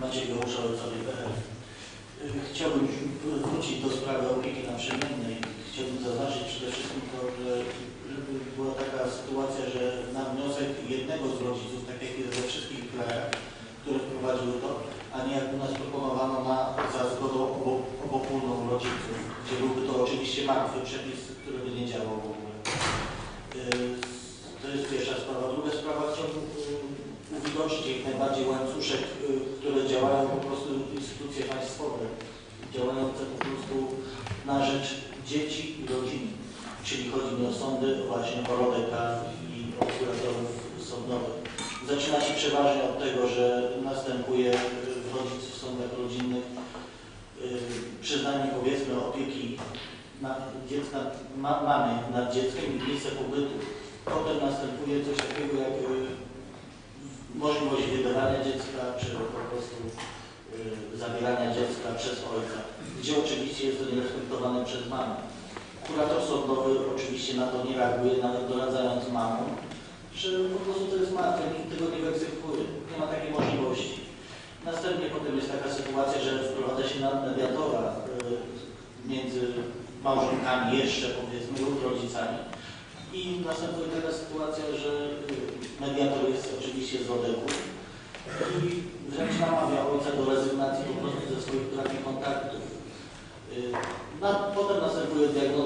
Maciej Gołusza, ojcowie.pl. Chciałbym wrócić do sprawy opieki naprzemiennej. Chciałbym zaznaczyć przede wszystkim to, że żeby była taka sytuacja, że na wniosek jednego z rodziców, tak jak jest we wszystkich krajach, które wprowadziły to, a nie jak u nas proponowano na za zgodą obo, obopólną rodziców, gdzie byłby to oczywiście martwy przepis, który by nie działał w ogóle. Yy, To jest pierwsza sprawa. Druga sprawa, chciałbym yy, uwidocznić jak najbardziej łańcuszek, działają po prostu instytucje państwowe, działające po prostu na rzecz dzieci i rodzin. Czyli chodzi mi o sądy, właśnie o RODK i o kuratorów sądowych. Zaczyna się przeważnie od tego, że następuje w rodzic w sądach rodzinnych yy, przyznanie powiedzmy opieki na dziecka, ma, mamy nad dzieckiem i miejsce pobytu. Potem następuje coś takiego jak y, możliwość wydawania dziecka, czy dziecka przez ojca, gdzie oczywiście jest to nierespektowane przez mamę. Kurator sądowy oczywiście na to nie reaguje, nawet doradzając mamom, że po prostu to jest martwe, nikt tego nie wyegzekwuje, nie ma takiej możliwości. Następnie potem jest taka sytuacja, że wprowadza się mediatora y, między małżonkami jeszcze powiedzmy lub rodzicami. I następuje taka sytuacja, że y, mediator jest oczywiście z rodeku i wręcz namawia ojca do rezygnacji po prostu ze swoich praw i kontaktów. Y, Na, potem następuje diagno,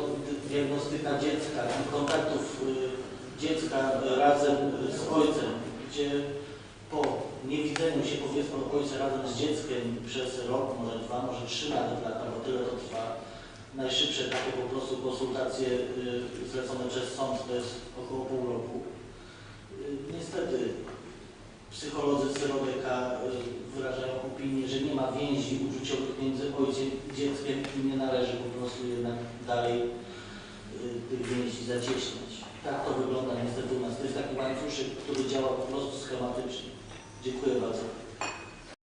diagnostyka dziecka i kontaktów y, dziecka razem z ojcem, gdzie po niewidzeniu się powiedzmy ojca razem z dzieckiem przez rok, może dwa, może trzy nawet lata, bo tyle to trwa, najszybsze takie po prostu konsultacje y, zlecone przez sąd to jest około pół roku. Y, Niestety psycholodzy z Rodeka y, wyrażają opinię, że nie ma więzi uczuciowych między ojcem i dzieckiem i nie należy po prostu jednak dalej y, tych więzi zacieśniać. Tak to wygląda niestety u nas. To jest taki łańcuszek, który działa po prostu schematycznie. Dziękuję bardzo.